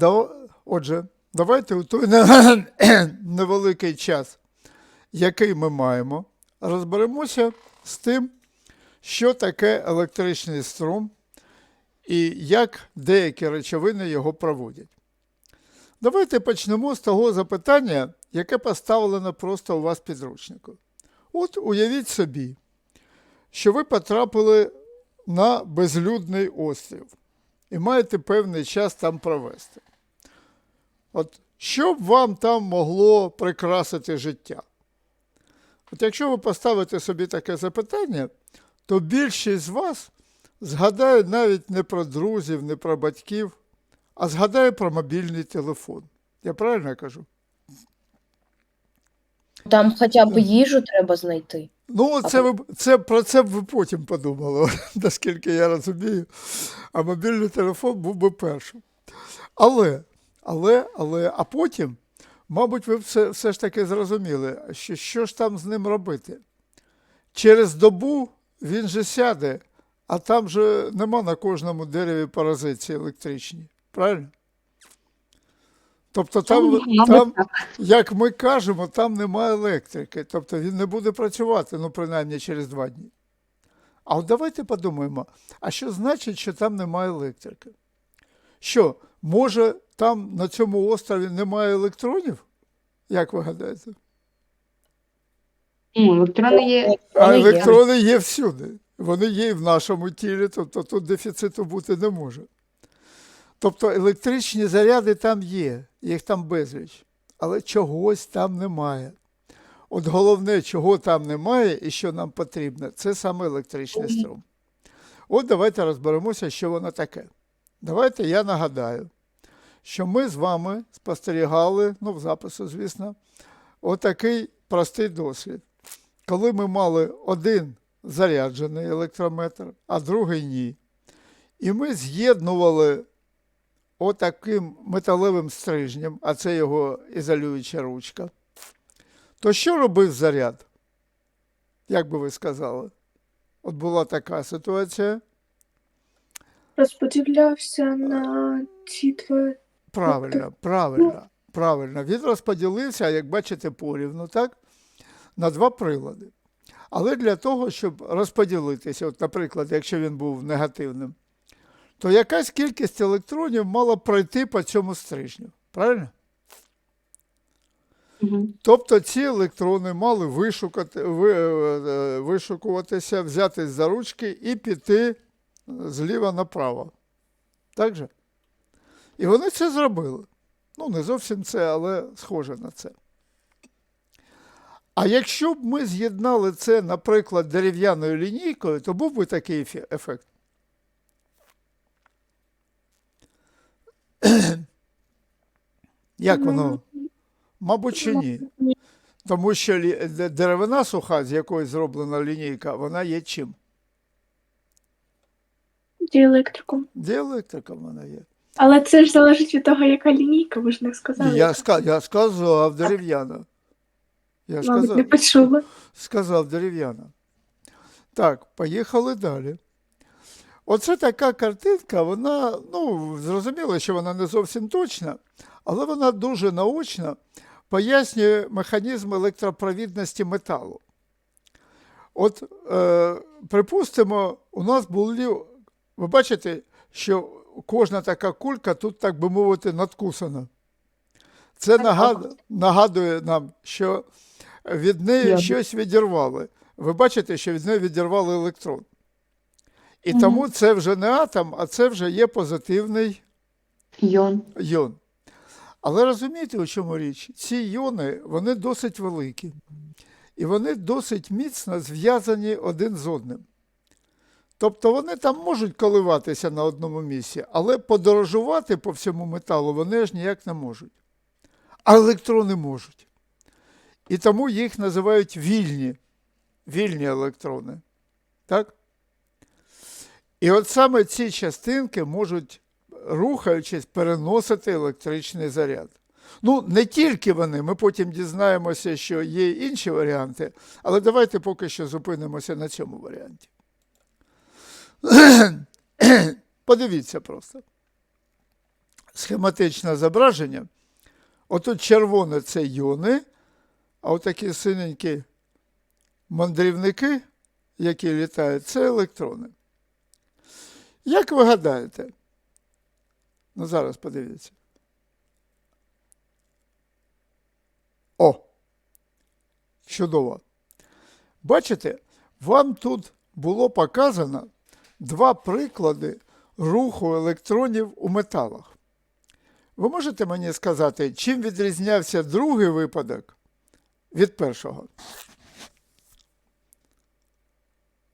Да, отже, давайте у той невеликий час, який ми маємо, розберемося з тим, що таке електричний струм і як деякі речовини його проводять. Давайте почнемо з того запитання, яке поставлено просто у вас підручнику. От уявіть собі, що ви потрапили на безлюдний острів і маєте певний час там провести. От що б вам там могло прикрасити життя? От якщо ви поставите собі таке запитання, то більшість з вас згадає навіть не про друзів, не про батьків, а згадає про мобільний телефон. Я правильно кажу? Там хоча б їжу треба знайти. Ну, це ви, це, про це б ви потім подумали, наскільки я розумію, а мобільний телефон був би першим. Але, але, але, а потім, мабуть, ви все, все ж таки зрозуміли, що, що ж там з ним робити. Через добу він же сяде, а там же нема на кожному дереві паразиції електричні. Правильно? Тобто там, Ну, там, як ми кажемо, там немає електрики, тобто він не буде працювати, ну, принаймні через два дні. А от давайте подумаємо, а що значить, що там немає електрики? Що, може, там на цьому острові немає електронів? Як ви гадаєте? Ну, електрони є. А електрони є всюди. Вони є і в нашому тілі, тобто тут дефіциту бути не може. Тобто електричні заряди там є, їх там безліч, але чогось там немає. От головне, чого там немає і що нам потрібно, це саме електричний струм. От давайте розберемося, що воно таке. Давайте я нагадаю, що ми з вами спостерігали, ну, в запису, звісно, отакий простий досвід коли ми мали один заряджений електрометр, а другий ні. І ми з'єднували отаким металевим стрижнем, а це його ізолююча ручка. То що робив заряд? Як би ви сказали? От була така ситуація. Розподілявся на ці два. Правильно, правильно, правильно. Він розподілився, як бачите, порівну, так? На два прилади. Але для того, щоб розподілитися, от, наприклад, якщо він був негативним, то якась кількість електронів мала пройти по цьому стрижню. Правильно? Мгм. Тобто ці електрони мали вишукати, е, вишукуватися, взятись за ручки і піти зліва направо. Так же? І вони це зробили. Ну, не зовсім це, але схоже на це. А якщо б ми з'єднали це, наприклад, дерев'яною лінійкою, то був би такий ефект. Як воно? Мабуть, чи ні? Тому що деревина суха, з якої зроблена лінійка, вона є чим? Діелектриком. Діелектрика вона є. Але це ж залежить від того, яка лінійка, ви ж не сказали. Я, ска- я сказав дерев'яна. Я Мабуть, не сказав, почула. сказав дерев'яна. Так, поїхали далі. Оце така картинка, вона, ну, зрозуміло, що вона не зовсім точна, але вона дуже наочна пояснює механізм електропровідності металу. От, е, припустимо, у нас були, ви бачите, що кожна така кулька тут, так би мовити, надкусана. Це нагад... нагадує нам, що від неї щось відірвали. Ви бачите, що від неї відірвали електрон. І тому це вже не атом, а це вже є позитивний Йон. йон. Але розумієте, у чому річ? Ці йони, вони досить великі. І вони досить міцно зв'язані один з одним. Тобто вони там можуть коливатися на одному місці, але подорожувати по всьому металу вони ж ніяк не можуть. А електрони можуть. І тому їх називають вільні, вільні електрони. Так? І от саме ці частинки можуть рухаючись, переносити електричний заряд. Ну, не тільки вони, ми потім дізнаємося, що є інші варіанти, але давайте поки що зупинимося на цьому варіанті. Подивіться просто. схематичне зображення. Отут червоне це йони, а отакі синенькі мандрівники, які літають, це електрони. Як ви гадаєте? Ну, зараз подивіться. О! Чудово. Бачите, вам тут було показано два приклади руху електронів у металах. Ви можете мені сказати, чим відрізнявся другий випадок від першого?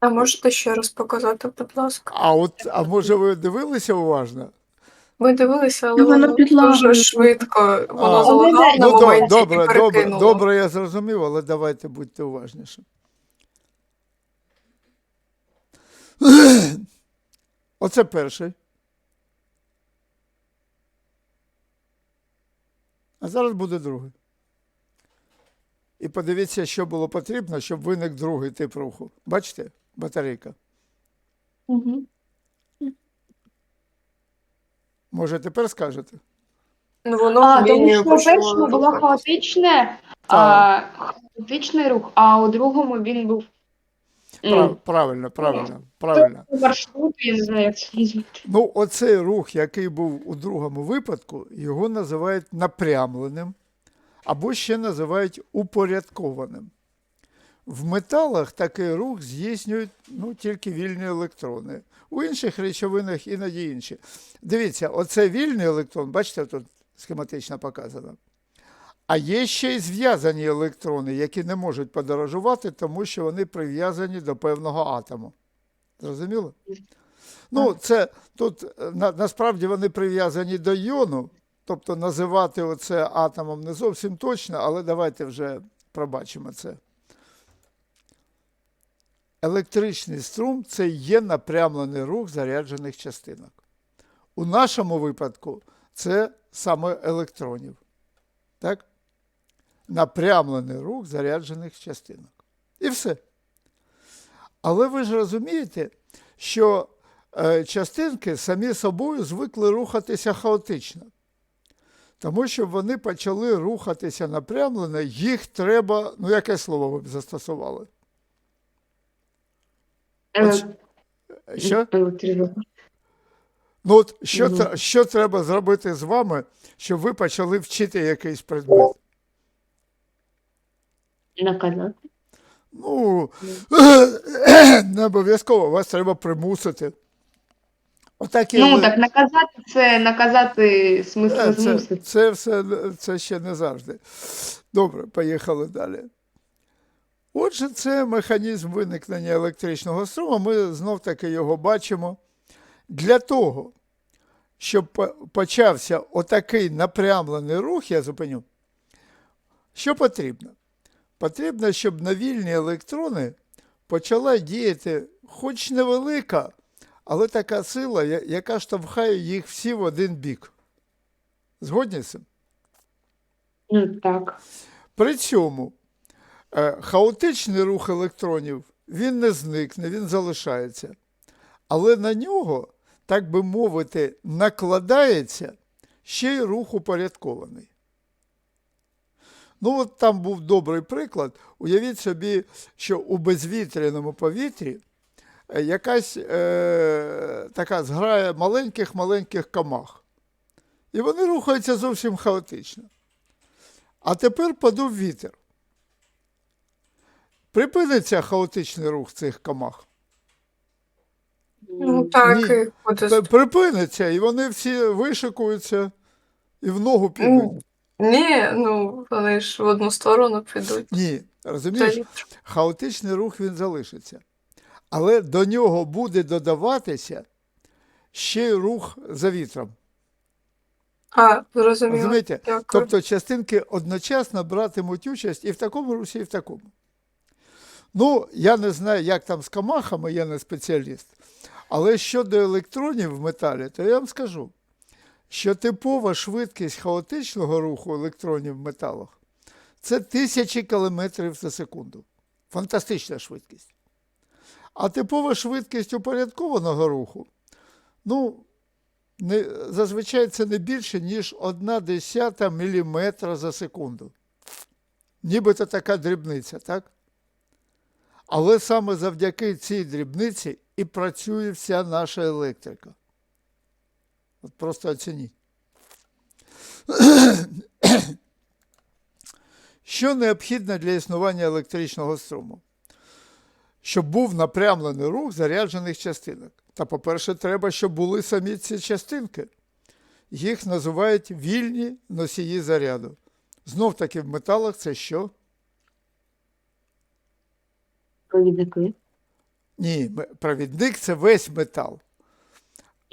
А можете ще раз показати, будь ласка? А от, а може ви дивилися уважно? Ми дивилися, але воно дуже швидко воно А. залагало на Ну, моменті добре, і добре, перекинуло. добре, я зрозумів, але давайте будьте уважніші. Оце перший. А зараз буде другий. І подивіться, що було потрібно, щоб виник другий тип руху. Бачите, батарейка. Угу. Може, тепер скажете? Ну, воно А, тому що першому було хаотичне, а, хаотичний рух, а у другому він був Прав, правильно, правильно, правильно. маршрут, я не знаю, як це назвати. Ну, оцей рух, який був у другому випадку, його називають напрямленим або ще називають упорядкованим. В металах такий рух здійснюють ну, тільки вільні електрони. У інших речовинах іноді інші. Дивіться, оце вільний електрон, бачите, тут схематично показано. А є ще й зв'язані електрони, які не можуть подорожувати, тому що вони прив'язані до певного атому. Зрозуміло? Ну, це тут е, на, насправді вони прив'язані до йону, тобто називати оце атомом не зовсім точно, але давайте вже пробачимо це. Електричний струм це є напрямлений рух заряджених частинок. У нашому випадку це саме електронів. Так? Напрямлений рух заряджених частинок. І все. Але ви ж розумієте, що е, частинки самі собою звикли рухатися хаотично. Тому що вони почали рухатися напрямлено, їх треба, ну яке слово ви б застосували? Е, От Що? Ну от що, що треба зробити з вами, щоб ви почали вчити якийсь предмет? Наказати. Ну, не обов'язково, вас треба примусити. Отакі Ну, ви- так наказати це наказати смисл Е, Це, змусити. це все це ще не завжди. Добре, поїхали далі. Отже, це механізм виникнення електричного струму. Ми знов таки його бачимо. Для того, щоб почався отакий напрямлений рух, я зупиню. Що потрібно? Потрібно, щоб на вільні електрони почала діяти хоч невелика, але така сила, яка штовхає їх всі в один бік. Згодні з цим? Ну, так. При цьому е, хаотичний рух електронів він не зникне, він залишається. Але на нього, так би мовити, накладається ще й рух упорядкований. Ну, от там був добрий приклад. Уявіть собі, що у безвітряному повітрі е, якась е, така зграя маленьких-маленьких комах. І вони рухаються зовсім хаотично. А тепер подув вітер. Припиниться хаотичний рух цих комах. Ну так, Ні. Припиниться, і вони всі вишикуються і в ногу підуть. Ні, ну вони ж в одну сторону підуть. Ні, розумієш, хаотичний рух він залишиться. Але до нього буде додаватися ще й рух за вітром. А, зрозуміло. Розумієте? Дякую. Тобто частинки одночасно братимуть участь і в такому русі, і в такому. Ну, я не знаю, як там з камахами, я не спеціаліст. Але щодо електронів в металі, то я вам скажу, що типова швидкість хаотичного руху електронів в металах це тисячі кілометрів за секунду. Фантастична швидкість. А типова швидкість упорядкованого руху, ну, не, зазвичай це не більше, ніж 1 десята міліметра за секунду. Нібито така дрібниця, так? Але саме завдяки цій дрібниці і працює вся наша електрика. От просто оцініть. Що необхідно для існування електричного струму? Щоб був напрямлений рух заряджених частинок. Та, по-перше, треба, щоб були самі ці частинки. Їх називають вільні носії заряду. Знов таки в металах це що? Провідники. Ні, провідник це весь метал.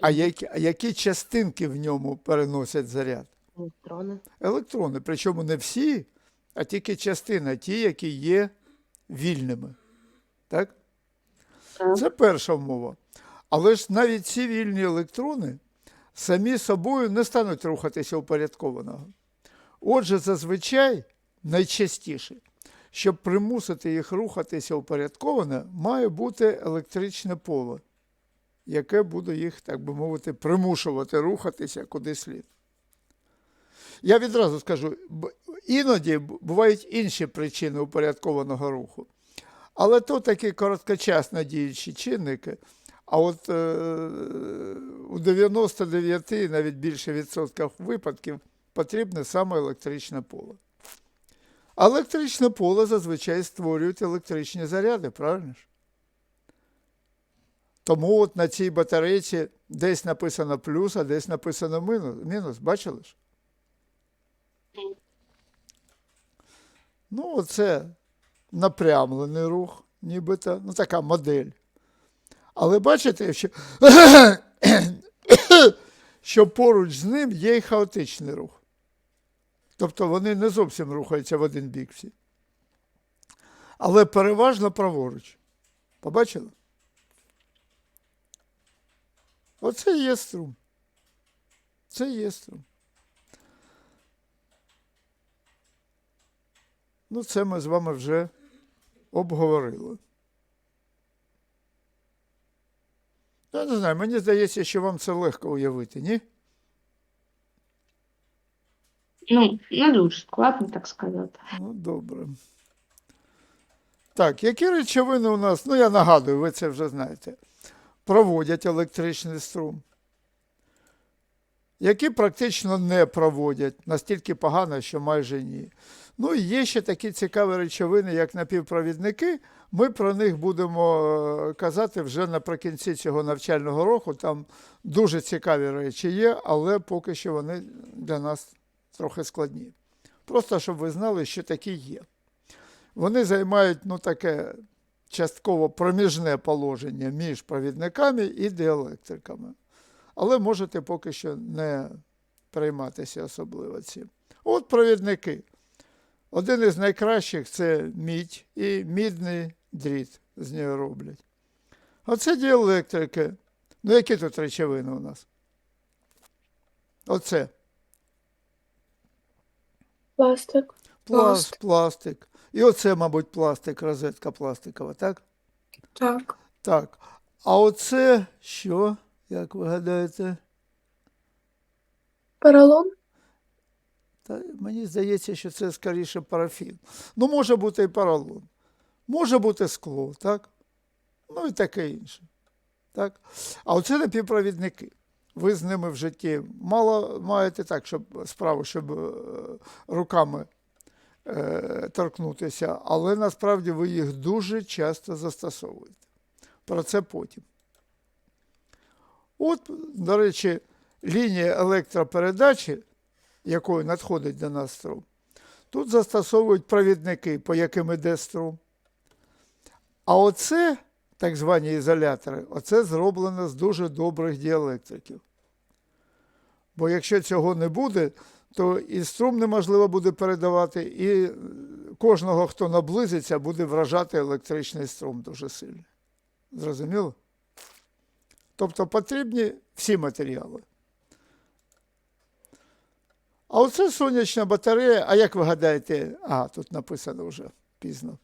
А які, а які частинки в ньому переносять заряд? Електрони. Електрони, причому не всі, а тільки частина, ті, які є вільними. Так? Так. Це перша умова. Але ж навіть ці вільні електрони самі собою не стануть рухатися упорядковано. Отже, зазвичай, найчастіше, щоб примусити їх рухатися упорядковано, має бути електричне поле, яке буде їх, так би мовити, примушувати рухатися куди слід. Я відразу скажу, іноді бувають інші причини упорядкованого руху. Але то такі короткочасно діючі чинники. А от е, у 99 і навіть більше відсотках випадків потрібне саме електричне поле. А електричне поле зазвичай створюють електричні заряди, правильно ж? Тому от на цій батарейці десь написано плюс, а десь написано мінус. Бачили ж? Ну, оце напрямлений рух, нібито, ну така модель. Але бачите, що, що поруч з ним є й хаотичний рух. Тобто вони не зовсім рухаються в один бік всі. Але переважно праворуч. Побачили? Оце і є струм. Це і є струм. Ну, це ми з вами вже обговорили. Я не знаю, мені здається, що вам це легко уявити, ні? Ну, не дуже складно, так сказати. Ну, добре. Так, які речовини у нас, ну я нагадую, ви це вже знаєте, проводять електричний струм, які практично не проводять, настільки погано, що майже ні. Ну і є ще такі цікаві речовини, як напівпровідники. Ми про них будемо е, казати вже наприкінці цього навчального року. Там дуже цікаві речі є, але поки що вони для нас трохи складні. Просто щоб ви знали, що такі є. Вони займають ну, таке частково проміжне положення між провідниками і діелектриками. Але можете поки що не прийматися особливо цим. От провідники. Один із найкращих це мідь і мідний дріт з нього роблять. Оце діелектрики. Ну, які тут речовини у нас? Оце. Пластик. Пласт, пластик. І оце, мабуть, пластик, розетка пластикова, так? Так. Так. А оце що, як ви гадаєте? Поролон. Та мені здається, що це скоріше парафін. Ну, може бути і поролон. Може бути скло, так? Ну і таке інше. Так? А оце напівпровідники. Ви з ними в житті мало маєте так, щоб справу, щоб е, руками торкнутися, але насправді ви їх дуже часто застосовуєте. Про це потім. От, до речі, лінія електропередачі, якою надходить до нас струм, тут застосовують провідники, по яким іде струм. А оце, так звані ізолятори, оце зроблено з дуже добрих діелектриків. Бо якщо цього не буде, то і струм неможливо буде передавати, і кожного, хто наблизиться, буде вражати електричний струм дуже сильно. Зрозуміло? Тобто потрібні всі матеріали. А оце сонячна батарея. А як ви гадаєте, а, тут написано вже пізно.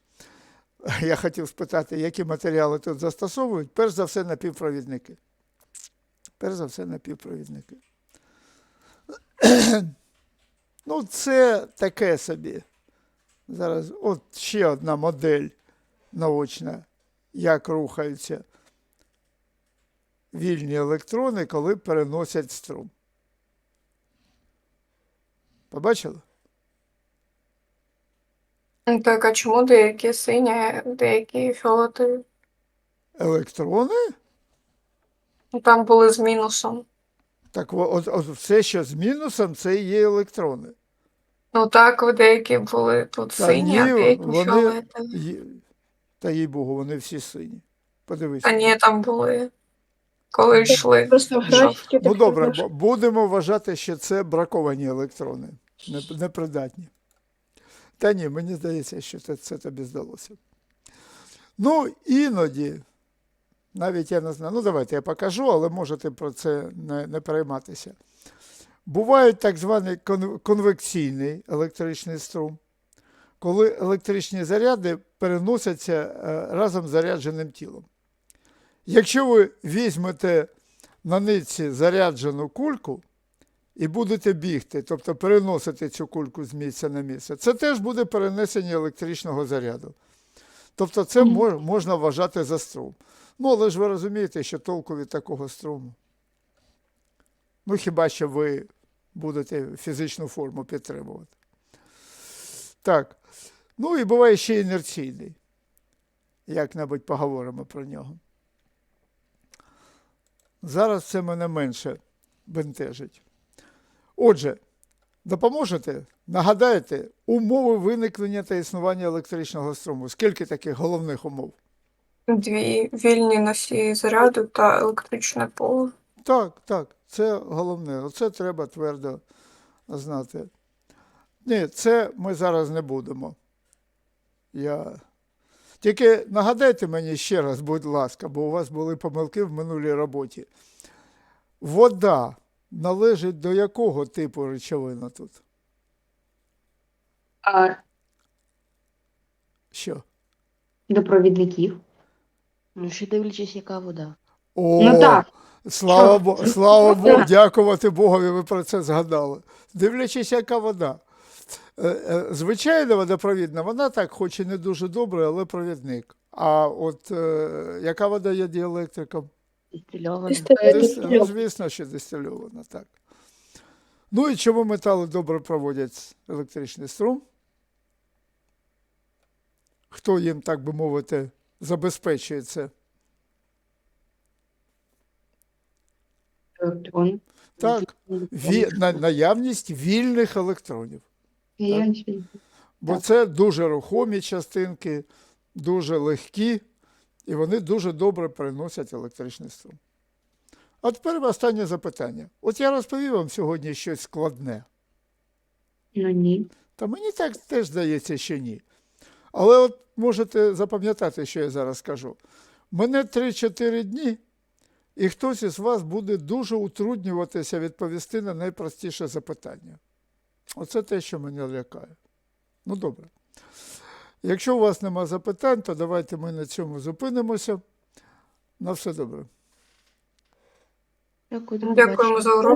Я хотів спитати, які матеріали тут застосовують. Перш за все, напівпровідники. Перш за все, напівпровідники. Ну, це таке собі. Зараз, от ще одна модель наочна, як рухаються вільні електрони, коли переносять струм. Побачили? Ну, Так, а чому деякі сині, деякі фіолетові? Електрони? Ну, Там були з мінусом. Так от, от все, що з мінусом, це і є електрони. Ну так, деякі були тут Та сині, а ні, деякі вони- фіолетові. Є- Та їй Богу, вони всі сині. Подивись. А ні, там були, коли йшли. Просто в графіки Ну так добре, бу- будемо вважати, що це браковані електрони, не- непридатні. Та ні, мені здається, що це, це тобі здалося. Ну, іноді, навіть я не знаю, ну давайте я покажу, але можете про це не, не перейматися. Бувають так званий конвекційний електричний струм, коли електричні заряди переносяться е, разом з зарядженим тілом. Якщо ви візьмете на нитці заряджену кульку і будете бігти, тобто переносити цю кульку з місця на місце, це теж буде перенесення електричного заряду. Тобто це можна вважати за струм. Ну, але ж ви розумієте, що толку від такого струму. Ну, хіба що ви будете фізичну форму підтримувати. Так. Ну і буває ще інерційний. Як-небудь поговоримо про нього. Зараз це мене менше бентежить. Отже, допоможете? Нагадаєте, умови виникнення та існування електричного струму. Скільки таких головних умов? Дві вільні носії заряду та електричне поле. Так, так, це головне. Оце треба твердо знати. Ні, це ми зараз не будемо. Я... Тільки нагадайте мені ще раз, будь ласка, бо у вас були помилки в минулій роботі. Вода належить до якого типу речовини тут? А, Що? до провідників. Ну, ще дивлячись, яка вода. О, Ну так. Слава, Богу, слава Богу, дякувати Богові, ви про це згадали. Дивлячись, яка вода. Е, е, Звичайна водопровідна, вона так, хоч і не дуже добре, але провідник. А от е, яка вода є діелектриком? Дистильована. Ну, звісно, що дистильована, так. Ну і чому метали добре проводять електричний струм? Хто їм, так би мовити, забезпечує це? Електрони. Так, ві, на, наявність вільних електронів. Янчі. Бо Так. це дуже рухомі частинки, дуже легкі, і вони дуже добре переносять електричний струм. А тепер останнє запитання. От я розповів вам сьогодні щось складне. Ну ні. Та мені так теж здається, що ні. Але от можете запам'ятати, що я зараз скажу. Мене 3-4 дні, і хтось із вас буде дуже утруднюватися відповісти на найпростіше запитання. Оце те, що мене лякає. Ну добре. Якщо у вас нема запитань, то давайте ми на цьому зупинимося. На все добре. Дякую, Дякуємо за урок.